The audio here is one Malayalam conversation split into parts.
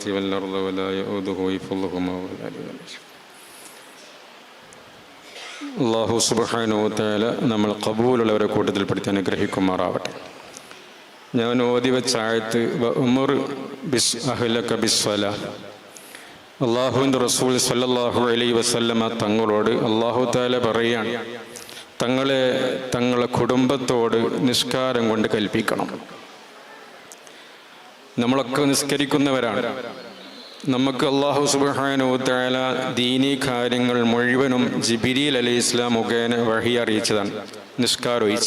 السماوات والأرض ولا يؤوده حفظهما وهو العلي العظيم അള്ളാഹു സുബാനു തയാല നമ്മൾ കബൂലുള്ളവരെ കൂട്ടത്തിൽ പെടുത്തി അനുഗ്രഹിക്കുമാറാവട്ടെ ഞാൻ ഓതി വെച്ച ആയത്ത് ഉമർ ബിസ് അഹ്ലക ബിസ്വല അള്ളാഹുവിൻ്റെ റസൂൽ സല്ലല്ലാഹു അലൈ വസല്ലമ തങ്ങളോട് അള്ളാഹു താല പറയാണ് തങ്ങളെ തങ്ങളെ കുടുംബത്തോട് നിസ്കാരം കൊണ്ട് കൽപ്പിക്കണം നമ്മളൊക്കെ നിസ്കരിക്കുന്നവരാണ്. നമുക്ക് അള്ളാഹു സുബാനു താല ദീനി കാര്യങ്ങൾ മുഴുവനും ജിബിരിൽ അലി ഇസ്ലാം മുഖേന വഴി അറിയിച്ചതാണ്. നിസ്കാരം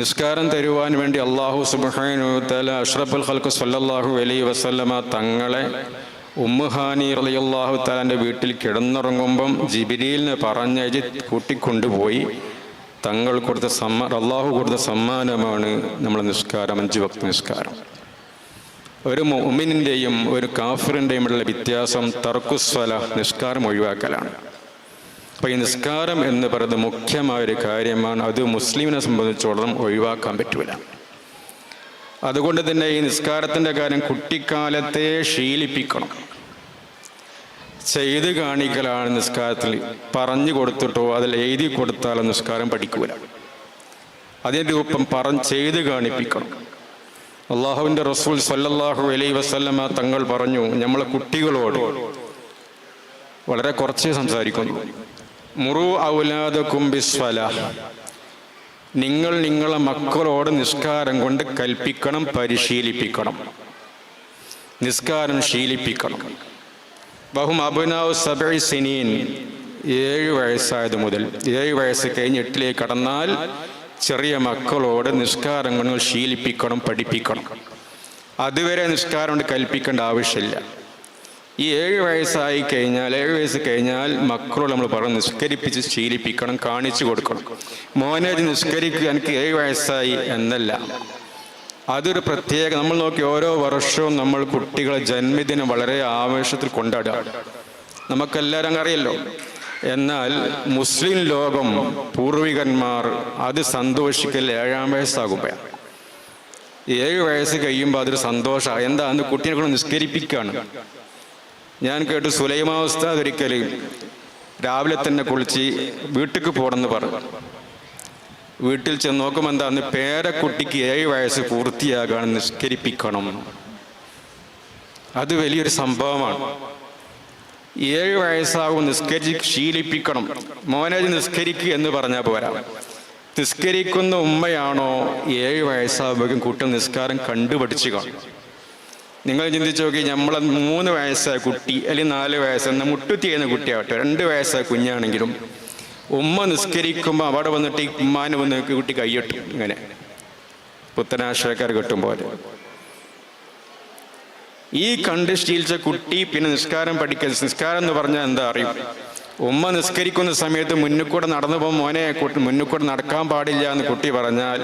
നിസ്കാരം തരുവാൻ വേണ്ടി അള്ളാഹു സുബാനു താല അഷ്റഫുൽ ഖൽക്ക് സല്ലാഹു അലൈ വസല്ലമ തങ്ങളെ ഉമ്മുഹാനി റളിയല്ലാഹു താലാന്റെ വീട്ടിൽ കിടന്നുറങ്ങുമ്പം ജിബിരിലിന് പറഞ്ഞയച്ച് കൂട്ടിക്കൊണ്ടുപോയി. തങ്ങൾ കൊടുത്ത സമ്മാ അള്ളാഹു കൊടുത്ത സമ്മാനമാണ് നമ്മളെ നിസ്കാരം അഞ്ച് ഭക്തി നിസ്കാരം. ഒരു മൊമിനിന്റെയും ഒരു കാഫറിന്റെയും ഉള്ള വ്യത്യാസം തർക്കുസ്വല നിസ്കാരം ഒഴിവാക്കലാണ്. അപ്പോൾ ഈ നിസ്കാരം എന്ന് പറയുന്നത് മുഖ്യമായ ഒരു കാര്യമാണ്. അത് മുസ്ലിമിനെ സംബന്ധിച്ചോളം ഒഴിവാക്കാൻ പറ്റില്ല അതുകൊണ്ട് തന്നെ ഈ നിസ്കാരത്തിന്റെ കാര്യം കുട്ടിക്കാലത്തെ ശീലിപ്പിക്കണം. ചെയ്ത് കാണിക്കലാണ് നിസ്കാരത്തിൽ. പറഞ്ഞു കൊടുത്തിട്ടോ അതിൽ എഴുതി കൊടുത്താലോ നിസ്കാരം പഠിക്കൂല. അതിന്റെ രൂപം പറഞ്ഞ് ചെയ്ത് കാണിപ്പിക്കണം. അള്ളാഹുവിന്റെ റസൂൽ സല്ലല്ലാഹു അലൈ വസല്ലമ തങ്ങൾ പറഞ്ഞു നമ്മളെ കുട്ടികളോട് വളരെ കുറച്ചേ സംസാരിക്കുന്നു. മുറു ഔലാദ കുംബിസ്വല നിങ്ങൾ നിങ്ങളെ മക്കളോട് നിസ്കാരം കൊണ്ട് കൽപ്പിക്കണം പരിശീലിപ്പിക്കണം. നിസ്കാരം ശീലിപ്പിക്കണം. ബഹും അബുനാവ് സബൈ സിനീൻ. ഏഴ് വയസ്സായത് മുതൽ ഏഴ് വയസ്സ് കഴിഞ്ഞ് എട്ടിലേക്ക് കടന്നാൽ ചെറിയ മക്കളോട് കൊണ്ട് ശീലിപ്പിക്കണം പഠിപ്പിക്കണം. അതുവരെ നിസ്കാരം കൊണ്ട് കൽപ്പിക്കേണ്ട ആവശ്യമില്ല. ഈ ഏഴ് വയസ്സായി കഴിഞ്ഞാൽ ഏഴ് വയസ്സ് കഴിഞ്ഞാൽ മക്കളോട് നമ്മൾ പറഞ്ഞ് നിസ്കരിപ്പിച്ച് ശീലിപ്പിക്കണം കാണിച്ചു കൊടുക്കണം. മോനെ നിഷ്കരിക്കുക എനിക്ക് ഏഴ് വയസ്സായി എന്നല്ല. അതൊരു പ്രത്യേക നമ്മൾ നോക്കി ഓരോ വർഷവും നമ്മൾ കുട്ടികളെ ജന്മദിനം വളരെ ആവേശത്തിൽ കൊണ്ടാടുക. നമുക്കെല്ലാവരും അറിയല്ലോ എന്നാൽ മുസ്ലിം ലോകം പൂർവികന്മാർ അത് സന്തോഷിക്കൽ ഏഴാം വയസ്സാകുമ്പോഴാണ് ഏഴ് വയസ്സ് കഴിയുമ്പോൾ അതൊരു സന്തോഷമാണ് എന്താ? അന്ന് കുട്ടീനെ നിസ്കരിപ്പിക്കുകയാണ് ഞാൻ കേട്ടു സുലൈമാവസ്ഥ ഒരിക്കൽ രാവിലെ തന്നെ കുളിച്ച് വീട്ടിലേക്ക് പോകണമെന്ന് പറഞ്ഞു. വീട്ടിൽ ചെന്ന് നോക്കുമ്പോൾ എന്താന്ന് പേരക്കുട്ടിക്ക് ഏഴ് വയസ്സ് പൂർത്തിയാകാൻ നിഷ്കരിപ്പിക്കണം അത് വലിയൊരു സംഭവമാണ്. ഏഴ് വയസ്സാകും നിസ്കരിച്ച് ശീലിപ്പിക്കണം. മോനേജ് നിസ്കരിക്കുക എന്ന് പറഞ്ഞാൽ പോരാ. നിസ്കരിക്കുന്ന ഉമ്മയാണോ ഏഴ് വയസ്സാകുമ്പോഴേക്കും കുട്ടി നിസ്കാരം കണ്ടുപഠിച്ചു കാണും. നിങ്ങൾ ചിന്തിച്ചു നോക്കി നമ്മളെ മൂന്ന് വയസ്സായ കുട്ടി അല്ലെങ്കിൽ നാല് വയസ്സെന്ന മുട്ടുത്തി ചെയ്യുന്ന കുട്ടിയാവട്ടെ രണ്ട് വയസ്സായ കുഞ്ഞാണെങ്കിലും ഉമ്മ നിസ്കരിക്കുമ്പോൾ അവിടെ വന്നിട്ട് ഈ ഉമ്മാനെ വന്ന് കുട്ടി കൈയ്യട്ടും ഇങ്ങനെ. പുത്തനാശ്രയക്കാർ കെട്ടും പോലെ. ഈ കണ്ട് ശീലിച്ച കുട്ടി പിന്നെ നിസ്കാരം പഠിക്കൽ നിസ്കാരം എന്ന് പറഞ്ഞാൽ എന്താ അറിയും? ഉമ്മ നിസ്കരിക്കുന്ന സമയത്ത് മുന്നിൽ കൂടെ നടന്നു പോകുമ്പോൾ മോനെ കുട്ടി മുന്നിൽ കൂടെ നടക്കാൻ പാടില്ല എന്ന് കുട്ടി പറഞ്ഞാൽ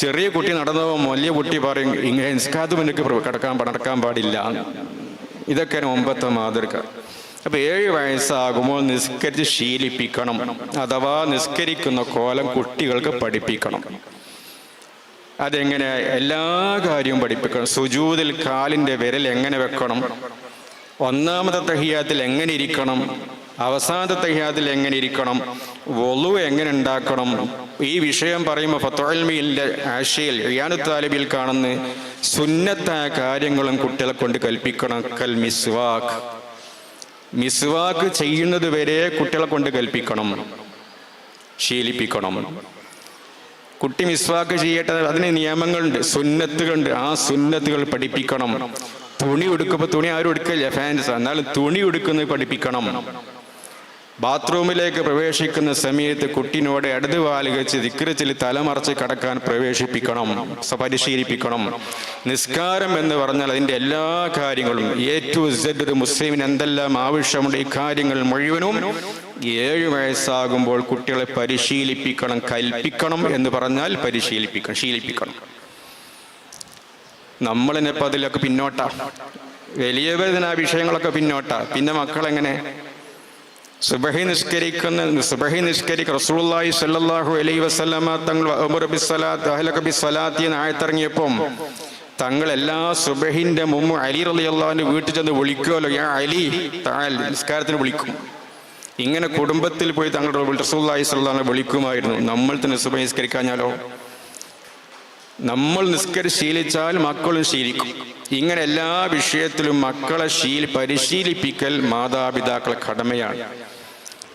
ചെറിയ കുട്ടി നടന്നു പോകുമ്പോൾ വലിയ കുട്ടി പറയും ഇങ്ങനെ നിസ്കാരത്ത് മുന്നിൽ കിടക്കാൻ നടക്കാൻ പാടില്ല. ഇതൊക്കെയാണ് ഒമ്പത്തെ മാതൃക. അപ്പൊ ഏഴ് വയസ്സാകുമ്പോൾ നിസ്കരിച്ച് ശീലിപ്പിക്കണം. അഥവാ നിസ്കരിക്കുന്ന കോലം കുട്ടികൾക്ക് പഠിപ്പിക്കണം. അതെങ്ങനെ? എല്ലാ കാര്യവും പഠിപ്പിക്കണം. സുജൂതിൽ കാലിന്റെ വിരൽ എങ്ങനെ വെക്കണം? ഒന്നാമത്തെ തഹിയാത്തിൽ എങ്ങനെ ഇരിക്കണം? അവസാനത്തെ തഹിയാത്തിൽ എങ്ങനെ ഇരിക്കണം? വൊളു എങ്ങനെ ഉണ്ടാക്കണം? ഈ വിഷയം പറയുമ്പോൾ ഫത്തോൽമിയിലെ ആശയിൽ റിയാനു താലിബിൽ കാണുന്ന സുന്നത്തായ കാര്യങ്ങളും കുട്ടികളെ കൊണ്ട് കൽപ്പിക്കണം. കൽ മിസ്വാക്ക് ചെയ്യുന്നത് വരെ കുട്ടികളെ കൊണ്ട് കൽപ്പിക്കണം ശീലിപ്പിക്കണം. കുട്ടി മിസ്വാക്ക് ചെയ്യട്ടെ അതിന് നിയമങ്ങളുണ്ട് സുന്നത്തുകളുണ്ട്. ആ സുന്നത്തുകൾ പഠിപ്പിക്കണം. തുണി ഉടുക്കുമ്പോൾ തുണി ആരും എടുക്കില്ല ഫാൻസ് എന്നാലും തുണി ഉടുക്കുന്നത് പഠിപ്പിക്കണം. ബാത്റൂമിലേക്ക് പ്രവേശിക്കുന്ന സമയത്ത് കുട്ടിനോട് അടുത്ത് വെച്ച് ദിക്രച്ചിൽ തലമറച്ച് കടക്കാൻ പ്രവേശിപ്പിക്കണം പരിശീലിപ്പിക്കണം നിസ്കാരം എന്ന് പറഞ്ഞാൽ അതിന്റെ എല്ലാ കാര്യങ്ങളും എ ടു സെഡ് ഒരു മുസ്ലിമിന് എന്തെല്ലാം ആവശ്യമുണ്ട് ഈ കാര്യങ്ങൾ മുഴുവനും ഏഴ് വയസ്സാകുമ്പോൾ കുട്ടികളെ പരിശീലിപ്പിക്കണം കൽപ്പിക്കണം എന്ന് പറഞ്ഞാൽ പരിശീലിപ്പിക്കണം ശീലിപ്പിക്കണം. നമ്മളിനിപ്പോൾ അതിലൊക്കെ പിന്നോട്ടാ. വലിയ വേദന വിഷയങ്ങളൊക്കെ പിന്നോട്ടാ. പിന്നെ മക്കളെങ്ങനെ? സുബഹി നിസ്കരിക്കുന്ന സുബഹി നിസ്കരിക്ക റസൂലുള്ളാഹി സ്വല്ലല്ലാഹു അലൈഹി വസല്ലമ തങ്ങൾ ആയത്തിറങ്ങിയപ്പം തങ്ങൾ എല്ലാ സുബഹിന്റെ മുമ്പ് അലി റലി അള്ളാഹിന്റെ വീട്ടിൽ ചെന്ന് വിളിക്കുമല്ലോ ഞാൻ അലി നിസ്കാരത്തിന് വിളിക്കും. ഇങ്ങനെ കുടുംബത്തിൽ പോയി തങ്ങളുടെ റസൂള്ളി സ്വല്ലാനെ വിളിക്കുമായിരുന്നു. നമ്മൾ തന്നെ സുബഹി നിസ്കരിക്കാഞ്ഞാലോ നമ്മൾ നിസ്കരി ശീലിച്ചാൽ മക്കളും ശീലിക്കും. ഇങ്ങനെ എല്ലാ വിഷയത്തിലും മക്കളെ ശീൽ പരിശീലിപ്പിക്കൽ മാതാപിതാക്കളെ കടമയാണ്.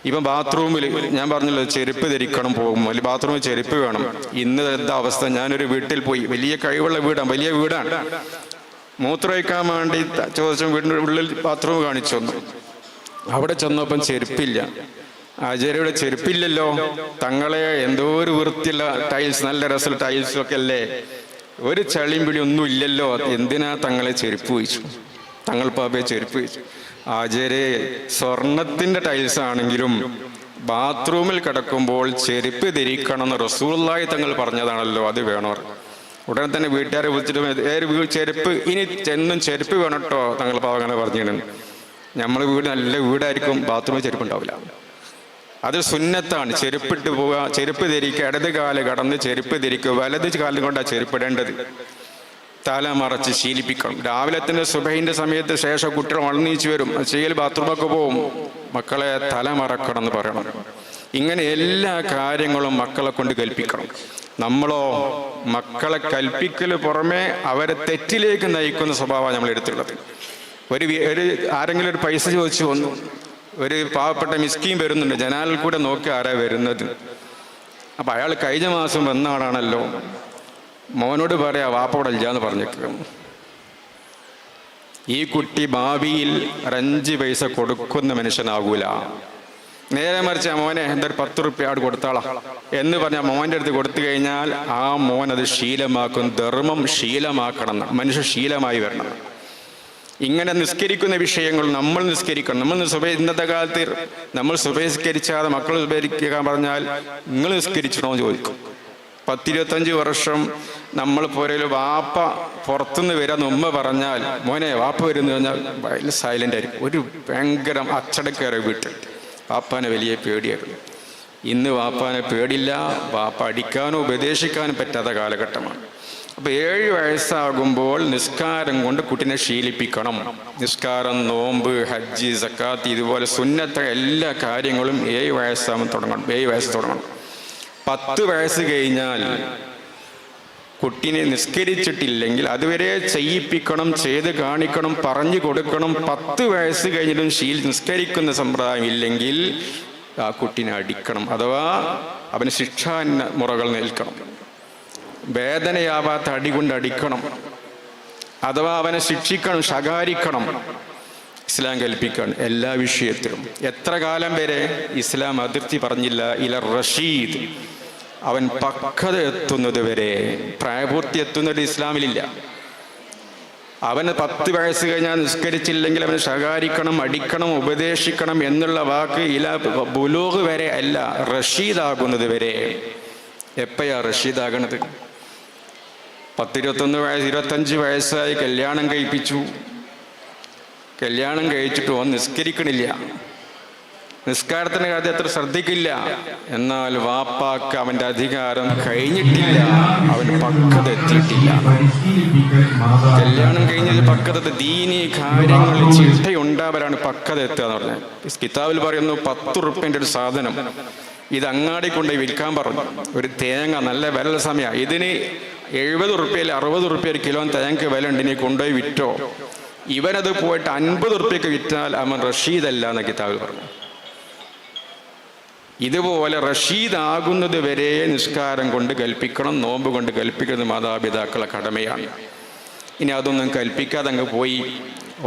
ഇപ്പം ബാത്റൂമിൽ ഞാൻ പറഞ്ഞല്ലോ ചെരുപ്പ് ധരിക്കണം പോകും. അല്ലെങ്കിൽ ബാത്റൂമിൽ ചെരുപ്പ് വേണം. ഇന്ന് എന്താ അവസ്ഥ? ഞാനൊരു വീട്ടിൽ പോയി. വലിയ കഴിവുള്ള വീടാണ്. വലിയ വീടാണ്. മൂത്രമൊഴിക്കാൻ വേണ്ടി ചോദിച്ചു വീടിന്റെ ഉള്ളിൽ ബാത്റൂം കാണിച്ചു തന്നു. അവിടെ ചെന്നപ്പം ചെരുപ്പില്ല. ആചാര്യയുടെ ചെരുപ്പില്ലല്ലോ. തങ്ങളെ എന്തോ ഒരു വൃത്തിയുള്ള ടൈൽസ് നല്ല രസമുള്ള ടൈൽസൊക്കെ അല്ലേ? ഒരു ചളിയും പിടി ഒന്നും ഇല്ലല്ലോ. എന്തിനാ തങ്ങളെ ചെരുപ്പ് വെച്ചു? തങ്ങൾ പാപ്പയെ ചെരുപ്പ് വെച്ചു. ആചാര്യ സ്വർണത്തിന്റെ ടൈൽസ് ആണെങ്കിലും ബാത്റൂമിൽ കിടക്കുമ്പോൾ ചെരുപ്പ് ധരിക്കണമെന്ന് റസൂള്ളായി തങ്ങൾ പറഞ്ഞതാണല്ലോ. അത് വേണോ ഉടനെ തന്നെ വീട്ടുകാരെ വിളിച്ചിട്ട് ചെരുപ്പ് ഇനി എന്നും ചെരുപ്പ് വേണം കേട്ടോ തങ്ങൾ അങ്ങനെ പറഞ്ഞിട്ടുണ്ട് നമ്മൾ വീട് നല്ല വീടായിരിക്കും ബാത്റൂമിൽ ചെരുപ്പ് ഉണ്ടാവില്ല. അത് സുന്നത്താണ്. ചെരുപ്പിട്ട് പോവുക ചെരുപ്പ് ധരിക്കുക ഇടത് കാൽ കടന്ന് ചെരുപ്പ് ധരിക്കുക വലത് കാലം കൊണ്ടാണ് ചെരുപ്പിടേണ്ടത്. തല മറച്ച് ശീലിപ്പിക്കണം. രാവിലെ തന്നെ സുബഹിന്റെ സമയത്ത് ശേഷം കുട്ടികൾ ഉണർന്നീച്ച് വരും. ചെയ്യൽ ബാത്റൂമൊക്കെ പോവും. മക്കളെ തല മറക്കണം എന്ന് പറയണം. ഇങ്ങനെ എല്ലാ കാര്യങ്ങളും മക്കളെ കൊണ്ട് കൽപ്പിക്കണം. നമ്മളോ മക്കളെ കൽപ്പിക്കൽ പുറമെ അവരെ തെറ്റിലേക്ക് നയിക്കുന്ന സ്വഭാവമാണ് നമ്മൾ എടുത്തുള്ളത് ഒരു ഒരു ആരെങ്കിലും ഒരു പൈസ ചോദിച്ചു വന്നു. ഒരു പാവപ്പെട്ട മിസ്കീം വരുന്നുണ്ട്. ജനാലിൽ കൂടെ നോക്കി ആരാ വരുന്നത്? അപ്പൊ അയാൾ കഴിഞ്ഞ മാസം വന്ന ആളാണല്ലോ. മോനോട് പറയാ വാപ്പോടെ ഇല്ലാന്ന് പറഞ്ഞേക്കും. ഈ കുട്ടി ഭാവിയിൽ അഞ്ച് പൈസ കൊടുക്കുന്ന മനുഷ്യനാകൂല നേരെ മറിച്ച് ആ മോനെ എന്തൊരു പത്ത് റുപ്യ ആട് കൊടുത്താളാ? എന്ന് പറഞ്ഞ മോന്റെ അടുത്ത് കൊടുത്തു കഴിഞ്ഞാൽ ആ മോൻ അത് ശീലമാക്കും. ധർമ്മം ശീലമാക്കണം എന്ന്. മനുഷ്യ ശീലമായി വരണം. ഇങ്ങനെ നിസ്കരിക്കുന്ന വിഷയങ്ങൾ നമ്മൾ നിസ്കരിക്കണം. നമ്മൾ ഇന്നത്തെ കാലത്ത് നമ്മൾ സുബഹിസ്കരിച്ചാതെ മക്കൾ സുബഹിക്കാൻ പറഞ്ഞാൽ നിങ്ങൾ നിസ്കരിച്ചണോ ചോദിക്കും. പത്തിരുപത്തഞ്ച് വർഷം നമ്മൾ പോരയിൽ വാപ്പ പുറത്തുനിന്ന് വരാന്ന് ഉമ്മ പറഞ്ഞാൽ മോനെ വാപ്പ വരുന്നു പറഞ്ഞാൽ ഭയങ്കര സൈലന്റ് ആയിരിക്കും. ഒരു ഭയങ്കര അച്ചടക്കേറെ വീട്ടിൽ. വാപ്പാനെ വലിയ പേടിയായിരുന്നു. ഇന്ന് വാപ്പാനെ പേടില്ല വാപ്പ അടിക്കാനോ ഉപദേശിക്കാനോ പറ്റാത്ത കാലഘട്ടമാണ്. അപ്പൊ ഏഴ് വയസ്സാകുമ്പോൾ നിസ്കാരം കൊണ്ട് കുട്ടിനെ ശീലിപ്പിക്കണം. നിസ്കാരം നോമ്പ് ഹജ്ജ് സക്കാത്ത് ഇതുപോലെ സുന്നത്ത എല്ലാ കാര്യങ്ങളും ഏഴ് വയസ്സാകുമ്പോൾ തുടങ്ങണം. ഏഴ് വയസ്സ് തുടങ്ങണം. പത്ത് വയസ്സ് കഴിഞ്ഞാൽ കുട്ടിനെ നിസ്കരിച്ചിട്ടില്ലെങ്കിൽ അതുവരെ ചെയ്യിപ്പിക്കണം ചെയ്ത് കാണിക്കണം പറഞ്ഞു കൊടുക്കണം. പത്ത് വയസ്സ് കഴിഞ്ഞിട്ടും ശീലി നിസ്കരിക്കുന്ന സമ്പ്രദായം ഇല്ലെങ്കിൽ ആ കുട്ടിനെ അടിക്കണം. അഥവാ അവന് ശിക്ഷാ മുറകൾ നിൽക്കണം വേദനയാവാത്ത അടി കൊണ്ട് അടിക്കണം. അഥവാ അവനെ ശിക്ഷിക്കണം ശകാരിക്കണം ഇസ്ലാം കൽപ്പിക്കണം എല്ലാ വിഷയത്തിലും. എത്ര കാലം വരെ ഇസ്ലാം അതിർത്തി പറഞ്ഞില്ല ഇല റഷീദ്. അവൻ പക്വത എത്തുന്നത് വരെ പ്രായപൂർത്തി എത്തുന്നത് ഇസ്ലാമിലില്ല. അവന് പത്ത് വയസ്സ് കഴിഞ്ഞാൽ നിസ്കരിച്ചില്ലെങ്കിൽ അവന് ശകാരിക്കണം അടിക്കണം ഉപദേശിക്കണം എന്നുള്ള വാക്ക് ഇല ബുലോഗ് വരെ അല്ല റഷീദാകുന്നത് വരെ. എപ്പോഴാ റഷീദാകണത്? പത്തിരുപത്തൊന്ന് വയസ്സ് ഇരുപത്തഞ്ച് വയസ്സായി കല്യാണം കഴിപ്പിച്ചു. കല്യാണം കഴിച്ചിട്ട് ഓൻ നിസ്കരിക്കണില്ല. നിസ്കാരത്തിന് കാര്യം അത്ര ശ്രദ്ധിക്കില്ല. എന്നാൽ വാപ്പാക്ക് അവന്റെ അധികാരം കഴിഞ്ഞിട്ടില്ല. അവൻ പക്വത എത്തിയിട്ടില്ല. കല്യാണം കഴിഞ്ഞ പക്വത ദീനി കാര്യങ്ങളിൽ ചിട്ടയുണ്ടാവരാണ് പക്വത എത്തുക എന്ന് പറഞ്ഞത്. കിതാബിൽ പറയുന്നു പത്ത് റുപ്യന്റെ ഒരു സാധനം. ഇത് അങ്ങാടി കൊണ്ട് വിൽക്കാൻ പറഞ്ഞു. ഒരു തേങ്ങ നല്ല വില സമയമാണ് ഇതിന് എഴുപത് ഉറുപ്പ്യയിൽ അറുപത് ഉറുപ്പ്യ ഒരു കിലോ തേങ്ങക്ക് വില ഉണ്ട് ഇനി കൊണ്ടുപോയി വിറ്റോ? ഇവനത് പോയിട്ട് അൻപത് ഉറുപ്പ്യക്ക് വിറ്റാൽ അവൻ റഷീദല്ല എന്ന കിതാബിൽ പറഞ്ഞു. ഇതുപോലെ റഷീദ് ആകുന്നത് വരെ നിസ്കാരം കൊണ്ട് കൽപ്പിക്കണം നോമ്പ് കൊണ്ട് കൽപ്പിക്കുന്നത് മാതാപിതാക്കളെ കടമയാണ്. ഇനി അതൊന്നും കൽപ്പിക്കാതെ അങ്ങ് പോയി.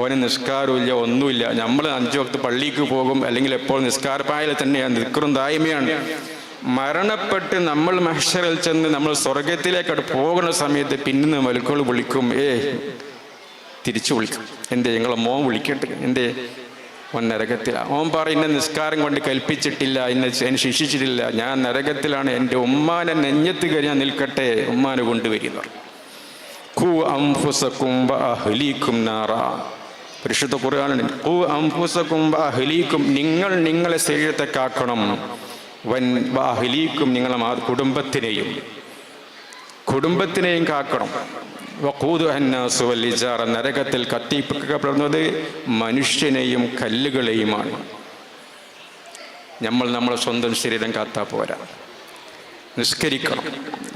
ഓന് നിസ്കാരമില്ല ഒന്നുമില്ല. നമ്മൾ അഞ്ചു വക്ത് പള്ളിക്ക് പോകും അല്ലെങ്കിൽ എപ്പോൾ നിസ്കാരപ്പായൽ തന്നെയാണ് നിൽക്കറും തായ്മയാണ് മരണപ്പെട്ട് നമ്മൾ മഹ്ഷറിൽ ചെന്ന് നമ്മൾ സ്വർഗത്തിലേക്ക് പോകുന്ന സമയത്ത് പിന്നിന്ന് മലുക്കൾ വിളിക്കും ഏ തിരിച്ചു വിളിക്കും. എന്തേ ഞങ്ങളെ മോൻ വിളിക്കട്ടെ? എന്തേ ഓൻ നരകത്തിലാണ് ഓൻ പറ ഇന്നെ നിസ്കാരം കൊണ്ട് കൽപ്പിച്ചിട്ടില്ല ഇന്നെ എന്നെ ശിക്ഷിച്ചിട്ടില്ല. ഞാൻ നരകത്തിലാണ് എന്റെ ഉമ്മാനെ നെഞ്ഞത്ത് കഴിഞ്ഞാൽ നിൽക്കട്ടെ ഉമ്മാനെ കൊണ്ടുവരിക ഖു അംഫുസക്കും അഹ്ലീക്കും നാറ. പരിശുദ്ധ കുറയാനുണ്ട് അഹ്ലീക്കും നിങ്ങൾ നിങ്ങളെ ശരീരത്തെ കാക്കണം വൻ വാഹലീക്കും നിങ്ങളെ കുടുംബത്തിനെയും കുടുംബത്തിനെയും കാക്കണം വല്ലിജാറ നരകത്തിൽ കത്തിപ്പിക്കപ്പെടുന്നത് മനുഷ്യനെയും കല്ലുകളെയുമാണ് നമ്മൾ നമ്മളെ സ്വന്തം ശരീരം കാത്താ പോരാ നിസ്കരിക്കണം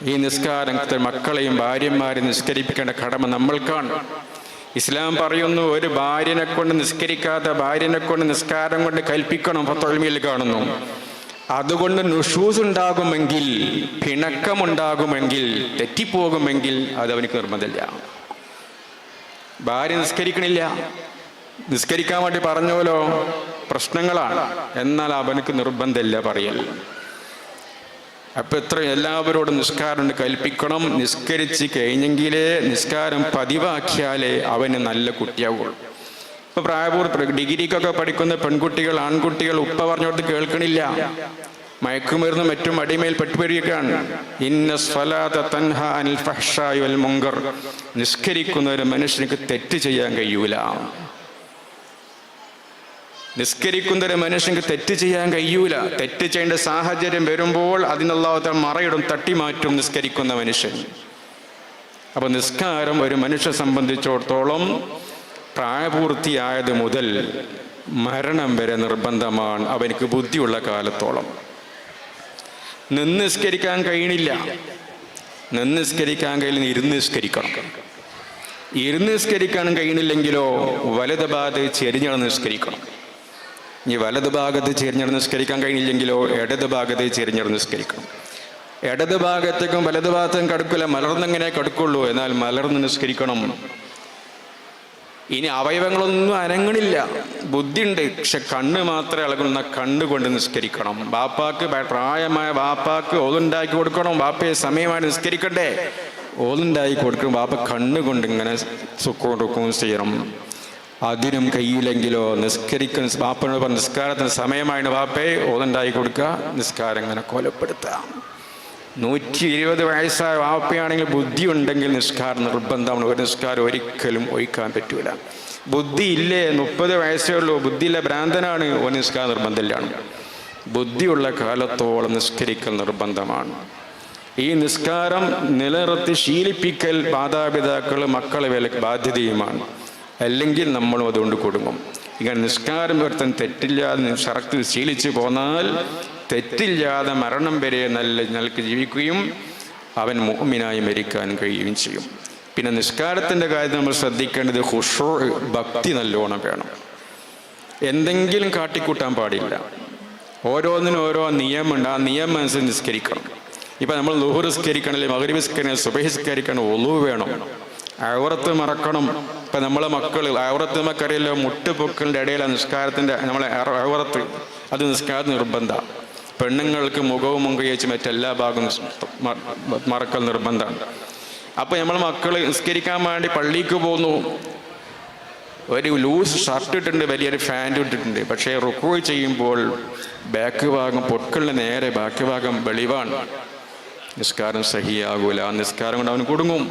ഈ നിസ്കാരത്തിൽ മക്കളെയും ഭാര്യന്മാരെയും നിസ്കരിപ്പിക്കേണ്ട കടമ നമ്മൾക്കാണ് ഇസ്ലാം പറയുന്നു ഒരു ഭാര്യനെ കൊണ്ട് നിസ്കരിക്കാത്ത ഭാര്യനെ കൊണ്ട് നിസ്കാരം കൊണ്ട് കൽപ്പിക്കണം പത്തൊഴിമയിൽ കാണുന്നു. അതുകൊണ്ട് നുഷൂസ് ഉണ്ടാകുമെങ്കിൽ പിണക്കമുണ്ടാകുമെങ്കിൽ തെറ്റിപ്പോകുമെങ്കിൽ അത് അവനിക്ക് നിർബന്ധമില്ല. ഭാര്യ നിസ്കരിക്കണില്ല. നിസ്കരിക്കാൻ വേണ്ടി പറഞ്ഞോലോ പ്രശ്നങ്ങളാണ്. എന്നാൽ അവനക്ക് നിർബന്ധമില്ല പറയൽ. അപ്പൊ എത്ര എല്ലാവരോടും നിസ്കാരം കൽപ്പിക്കണം. നിസ്കരിച്ച് കഴിഞ്ഞെങ്കിലേ നിസ്കാരം പതിവാക്കിയാലേ അവന് നല്ല കുട്ടിയാവുള്ളൂ. ഇപ്പൊ പ്രായപൂർവ ഡിഗ്രിക്കൊക്കെ പഠിക്കുന്ന പെൺകുട്ടികൾ ആൺകുട്ടികൾ ഉപ്പ പറഞ്ഞോട്ട് കേൾക്കണില്ല. മയക്കുമരുന്നും മറ്റും അടിമയിൽ പെട്ടുപെരിയൊക്കെയാണ് ഇന്ന മുങ്കർ. നിസ്കരിക്കുന്ന ഒരു മനുഷ്യനിക്ക് തെറ്റ് ചെയ്യാൻ കഴിയൂല. നിസ്കരിക്കുന്ന ഒരു മനുഷ്യന് തെറ്റ് ചെയ്യാൻ കഴിയൂല. തെറ്റ് ചെയ്യേണ്ട സാഹചര്യം വരുമ്പോൾ അതിനുള്ളാവത്തെ മറയിടും തട്ടിമാറ്റും നിസ്കരിക്കുന്ന മനുഷ്യൻ. അപ്പൊ നിസ്കാരം ഒരു മനുഷ്യനെ സംബന്ധിച്ചിടത്തോളം പ്രായപൂർത്തിയായത് മുതൽ മരണം വരെ നിർബന്ധമാണ്. അവനക്ക് ബുദ്ധിയുള്ള കാലത്തോളം. നിന്ന് നിസ്കരിക്കാൻ കഴിയണില്ല. നിന്ന് നിസ്കരിക്കാൻ കഴിയില്ല ഇരുന്ന് നിസ്കരിക്കണം ഇരുന്ന് നിസ്കരിക്കാൻ കഴിയണില്ലെങ്കിലോ വലത് ചെരിഞ്ഞാണ് നിസ്കരിക്കണം. ഇനി വലത് ഭാഗത്ത് ചെരിഞ്ഞിടന്ന് നിസ്കരിക്കാൻ കഴിഞ്ഞില്ലെങ്കിലോ ഇടത് ഭാഗത്ത് ചെരിഞ്ഞിടന്ന് നിസ്കരിക്കണം. ഇടത് ഭാഗത്തേക്കും വലത് ഭാഗത്തേക്കും കടുക്കില്ല മലർന്നെങ്ങനെ കടുക്കുള്ളൂ. എന്നാൽ മലർന്ന് നിസ്കരിക്കണം. ഇനി അവയവങ്ങളൊന്നും അനങ്ങണില്ല. ബുദ്ധിയുണ്ട്. പക്ഷെ കണ്ണ് മാത്രമേ ഇളകുന്ന കണ്ണുകൊണ്ട് നിസ്കരിക്കണം. ബാപ്പാക്ക് പ്രായമായ ബാപ്പാക്ക് ഓതുണ്ടാക്കി കൊടുക്കണം. ബാപ്പയെ സമയമായി നിസ്കരിക്കണ്ടേ? ഓതുണ്ടാക്കി കൊടുക്കണം. ബാപ്പ കണ്ണുകൊണ്ട് ഇങ്ങനെ സുഖം ചെയ്യണം. അതിനും കഴിയില്ലെങ്കിലോ നിസ്കരിക്കുന്ന ബാപ്പനോട് പറഞ്ഞ നിസ്കാരത്തിന് സമയമായിട്ട് ബാപ്പയെ ഓതുണ്ടാക്കി കൊടുക്കുക. നിസ്കാരം ഇങ്ങനെ കൊലപ്പെടുത്താം. നൂറ്റി ഇരുപത് വയസ്സായ വാപ്പയാണെങ്കിൽ ബുദ്ധി ഉണ്ടെങ്കിൽ നിസ്കാരം നിർബന്ധമാണ് ഒരു നിസ്കാരം ഒരിക്കലും ഒഴിക്കാൻ പറ്റൂല. ബുദ്ധി ഇല്ലേ? മുപ്പത് വയസ്സേ ഉള്ളൂ. ബുദ്ധിയില്ല ഭ്രാന്തനാണ്. ഒരു നിസ്കാരം നിർബന്ധമില്ലാണ്. ബുദ്ധിയുള്ള കാലത്തോളം നിസ്കരിക്കൽ നിർബന്ധമാണ്. ഈ നിസ്കാരം നിലനിർത്തി ശീലിപ്പിക്കൽ മാതാപിതാക്കൾ മക്കളെ വില ബാധ്യതയുമാണ്. അല്ലെങ്കിൽ നമ്മളും അതുകൊണ്ട് കൊടുങ്ങും. ഇങ്ങനെ നിഷ്കാരം ഒരുത്തൻ തെറ്റില്ലാതെ ശറക്തി ശീലിച്ചു പോന്നാൽ തെറ്റില്ലാതെ മരണം വരെ നല്ല നിലയ്ക്ക് ജീവിക്കുകയും അവൻ മുഹമ്മിനായി മരിക്കാൻ കഴിയുകയും ചെയ്യും. പിന്നെ നിഷ്കാരത്തിന്റെ കാര്യം നമ്മൾ ശ്രദ്ധിക്കേണ്ടത് ഹുഷോ ഭക്തി നല്ലോണം വേണം. എന്തെങ്കിലും കാട്ടിക്കൂട്ടാൻ പാടില്ല. ഓരോന്നിനും ഓരോ നിയമമുണ്ട്. ആ നിയമം അനുസരിച്ച് നിസ്കരിക്കണം. ഇപ്പം നമ്മൾ ലുഹു നിസ്കരിക്കണം അല്ലെങ്കിൽ മകരി നിസ്കരിക്കണം ഒളിവ് വേണം. ഔറത്ത് മറക്കണം. ഇപ്പം നമ്മളെ മക്കൾ ഔറത്ത് നമുക്കറിയല്ലോ മുട്ടുപൊക്കളിന്റെ ഇടയിലെ നിസ്കാരത്തിന്റെ നമ്മളെ ഔറത്ത് അത് നിസ്കാര നിർബന്ധ. പെണ്ണുങ്ങൾക്ക് മുഖവും മുങ്കയച്ച് മറ്റെല്ലാ ഭാഗവും മറക്കൽ നിർബന്ധമാണ് അപ്പോൾ നമ്മൾ മക്കൾ നിസ്കരിക്കാൻ വേണ്ടി പള്ളിക്ക് പോകുന്നു ഒരു ലൂസ് ഷർട്ട് ഇട്ടിട്ടുണ്ട് വലിയൊരു ഫാന്റ് ഇട്ടിട്ടുണ്ട്. പക്ഷേ റുക്കോ ചെയ്യുമ്പോൾ ബാക്ക് ഭാഗം പൊക്കളിന് നേരെ ബാക്ക് ഭാഗം വെളിവാണ്. നിസ്കാരം സഹിയാകൂല. നിസ്കാരം കൊണ്ട് അവൻ കുടുങ്ങും.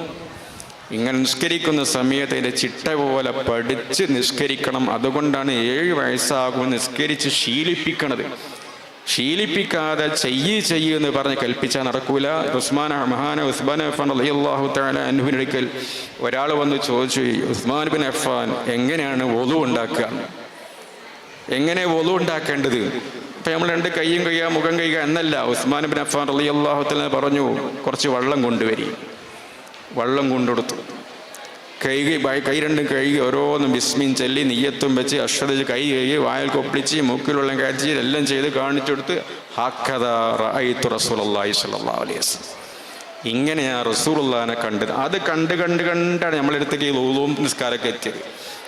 ഇങ്ങനെ നിഷ്കരിക്കുന്ന സമയത്ത് അതിന്റെ ചിട്ട പോലെ പഠിച്ച് നിഷ്കരിക്കണം അതുകൊണ്ടാണ് ഏഴ് വയസ്സാകുമ്പോൾ നിഷ്കരിച്ച് ശീലിപ്പിക്കണത്. ശീലിപ്പിക്കാതെ ചെയ്യ് ചെയ്യ് എന്ന് പറഞ്ഞ് കൽപ്പിച്ചാൽ നടക്കൂല. ഉസ്മാൻ മഹാന ഉസ്മാൻ അഫാൻ അള്ളാഹു താല അനുവിനടുക്കൽ ഒരാൾ വന്ന് ചോദിച്ചു ഉസ്മാൻ ബിൻ അഫാൻ എങ്ങനെയാണ് ഒതു ഉണ്ടാക്കുക? എങ്ങനെ ഒതു ഉണ്ടാക്കേണ്ടത്? ഇപ്പം നമ്മൾ രണ്ട് കൈയും കയ്യാ മുഖം കൈക എന്നല്ല. ഉസ്മാൻ ബിൻ അഫാൻ അള്ളി അള്ളാഹു പറഞ്ഞു കുറച്ച് വള്ളം കൊണ്ടുവരി. വെള്ളം കൊണ്ടെടുത്തു കൈ കൈ രണ്ടും കഴുകി ഓരോന്നും വിസ്മീൻ ചൊല്ലി നെയ്യത്തും വെച്ച് അക്ഷത കൈ കഴുകി വായൽ കൊപ്പിളിച്ച് മൂക്കിലുള്ള കാഴ്ച എല്ലാം ചെയ്ത് കാണിച്ചു കൊടുത്ത് ഹാക്കഥ റസൂലി സല്ലാ അലൈസ് ഇങ്ങനെയാ റസൂലുള്ളാനെ കണ്ടത്. അത് കണ്ട് കണ്ട് കണ്ടാണ് നമ്മളെടുത്തേക്ക് ലൂലും നിസ്കാരമൊക്കെ എത്തിയത്.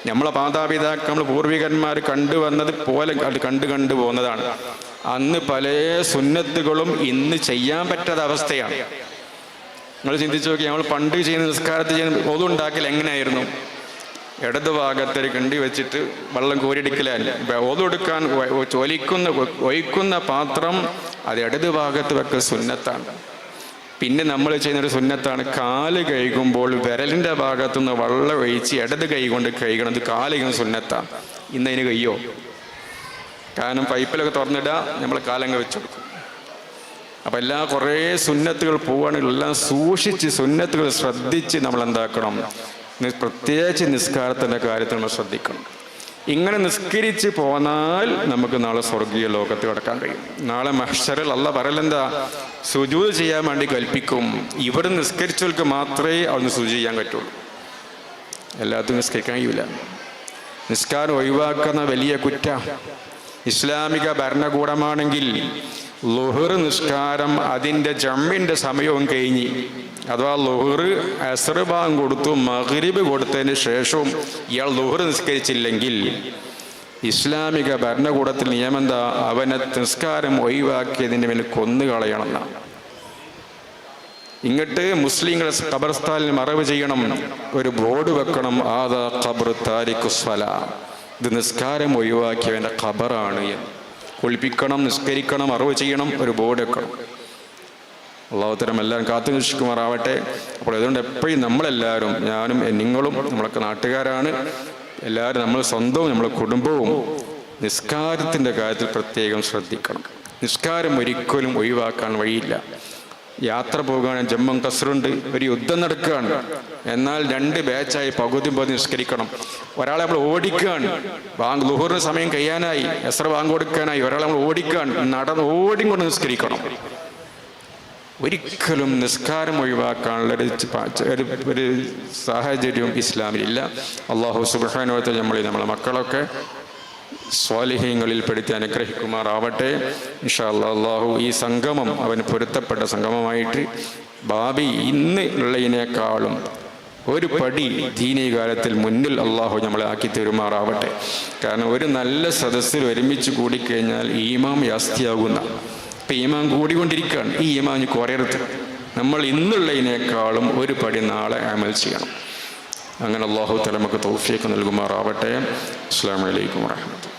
നമ്മളെ മാതാപിതാക്കൾ നമ്മൾ പൂർവികന്മാർ കണ്ടുവന്നത് പോലെ കണ്ട് കണ്ടു പോകുന്നതാണ്. അന്ന് പല സുന്നത്തുകളും ഇന്ന് ചെയ്യാൻ പറ്റാത്ത അവസ്ഥയാണ്. നിങ്ങൾ ചിന്തിച്ചു നോക്കി നമ്മൾ പണ്ട് ചെയ്യുന്ന നിസ്കാരത്തിൽ ചെയ്യുന്ന പൊതു ഉണ്ടാക്കൽ എങ്ങനെയായിരുന്നു? ഇടത് ഭാഗത്തൊരു കണ്ടി വെച്ചിട്ട് വെള്ളം കോരിയെടുക്കലല്ല ഓതെടുക്കാൻ ഒലിക്കുന്ന ഒഴിക്കുന്ന പാത്രം അത് ഇടത് ഭാഗത്ത് വെക്കൽ സുന്നത്താണ്. പിന്നെ നമ്മൾ ചെയ്യുന്നൊരു സുന്നത്താണ് കാൽ കഴുകുമ്പോൾ വിരലിന്റെ ഭാഗത്തുനിന്ന് വെള്ളം ഒഴിച്ച് ഇടത് കൈ കൊണ്ട് കഴുകണത് കാൽ കഴിഞ്ഞ സുന്നത്താണ്. ഇന്നതിന് കയ്യോ? കാരണം പൈപ്പിലൊക്കെ തുറന്നിടുക നമ്മൾ കാലങ്ങ് വെച്ചു കൊടുക്കും അപ്പം എല്ലാ കുറേ സുന്നത്തുകൾ പോവുകയാണെങ്കിൽ എല്ലാം സൂക്ഷിച്ച് സുന്നത്തുകൾ ശ്രദ്ധിച്ച് നമ്മൾ എന്താക്കണം നി- പ്രത്യേകിച്ച് നിസ്കാരത്തിന്റെ കാര്യത്തിൽ നമ്മൾ ശ്രദ്ധിക്കണം. ഇങ്ങനെ നിസ്കരിച്ച് പോന്നാൽ നമുക്ക് നാളെ സ്വർഗീയ ലോകത്ത് കിടക്കാൻ കഴിയും. നാളെ മഹ്ഷറിൽ അല്ല പറയലെന്താ? സുജൂത് ചെയ്യാൻ വേണ്ടി കൽപ്പിക്കും. ഇവിടെ നിസ്കരിച്ചവർക്ക് മാത്രമേ അവിടുന്ന് സുജു ചെയ്യാൻ പറ്റുള്ളൂ. എല്ലാത്തും നിസ്കരിക്കാൻ കഴിയില്ല നിസ്കാരം ഒഴിവാക്കുന്ന വലിയ കുറ്റ. ഇസ്ലാമിക ഭരണകൂടമാണെങ്കിൽ ലുഹർ നിസ്കാരം അതിന്റെ ജമ്മിന്റെ സമയവും കഴിഞ്ഞ്. അഥവാ ലുഹർ അസർബാങ് കൊടുത്തു മഗ്രിബ് കൊടുത്തതിന് ശേഷവും ഇയാൾ ലുഹർ നിസ്കരിച്ചില്ലെങ്കിൽ. ഇസ്ലാമിക ഭരണകൂടത്തിൽ നിയമം എന്താ അവനെ നിസ്കാരം ഒഴിവാക്കിയതിന്റെ മേൽ കൊന്നുകളയണമെന്നാണ് ഇങ്ങോട്ട് മുസ്ലിങ്ങളെ ഖബർസ്ഥാനിൽ മറവ് ചെയ്യണം. ഒരു ബോർഡ് വെക്കണം. ആദാ ഖബർ താരിഖുസ്വല ഇത് നിസ്കാരം ഒഴിവാക്കിയവന്റെ ഖബറാണ് എന്ന്. കുളിപ്പിക്കണം നിസ്കരിക്കണം അറിവ് ചെയ്യണം ഒരു ബോർഡ് വെക്കണം അള്ളാഹുത്തരം എല്ലാവരും കാത്തു നിഷ്കുമാറാവട്ടെ അപ്പോൾ അതുകൊണ്ട് എപ്പോഴും നമ്മളെല്ലാവരും ഞാനും നിങ്ങളും നമ്മളൊക്കെ നാട്ടുകാരാണ്. എല്ലാവരും നമ്മൾ സ്വന്തവും നമ്മളെ കുടുംബവും നിസ്കാരത്തിന്റെ കാര്യത്തിൽ പ്രത്യേകം ശ്രദ്ധിക്കണം. നിസ്കാരം ഒരിക്കലും ഒഴിവാക്കാൻ വഴിയില്ല. യാത്ര പോകുകയാണ് ജമ്മം കസറുണ്ട് ഒരു യുദ്ധം നടക്കുകയാണ്. എന്നാൽ രണ്ട് ബാച്ചായി പകുതി പകുതി നിഷ്കരിക്കണം ഒരാളെ നമ്മൾ ഓടിക്കുകയാണ്. ബാങ്ക് ലുഹറിന് സമയം കഴിയാനായി. എസർ ബാങ്ക് കൊടുക്കാനായി. ഒരാളെ നമ്മൾ ഓടിക്കുകയാണ്. നടന്ന് ഓടി കൊണ്ട് നിസ്കരിക്കണം. ഒരിക്കലും നിസ്കാരം ഒഴിവാക്കാനുള്ള ഒരു ഒരു സാഹചര്യവും ഇസ്ലാമിലില്ല. അള്ളാഹു സുബാനുവത്തെ നമ്മൾ നമ്മളെ മക്കളൊക്കെ സ്വാലിഹ്യങ്ങളിൽ പെടുത്തി അനുഗ്രഹിക്കുമാറാവട്ടെ. അല്ലാ അള്ളാഹു ഈ സംഗമം അവന് പൊരുത്തപ്പെട്ട സംഗമമായിട്ട് ബാബി ഇന്ന് ഉള്ളതിനേക്കാളും ഒരു പടി ദീനീ കാലത്തിൽ മുന്നിൽ അള്ളാഹു നമ്മളെ ആക്കി തെരുമാറാവട്ടെ. കാരണം ഒരു നല്ല സദസ്സിൽ ഒരുമിച്ച് കൂടിക്കഴിഞ്ഞാൽ ഈമാം യാസ്തിയാകുന്ന ഇപ്പം ഈമാം കൂടിക്കൊണ്ടിരിക്കുകയാണ് ഈ ഈമാം കുറയരുത്. നമ്മൾ ഇന്നുള്ളതിനേക്കാളും ഒരു പടി നാളെ അമൽ ചെയ്യണം. അങ്ങനെ അള്ളാഹു തലമുക്ക് തൗഫീഖ് നൽകുമാറാവട്ടെ. അസ്സാം വലൈക്കും വാഹമത്ത്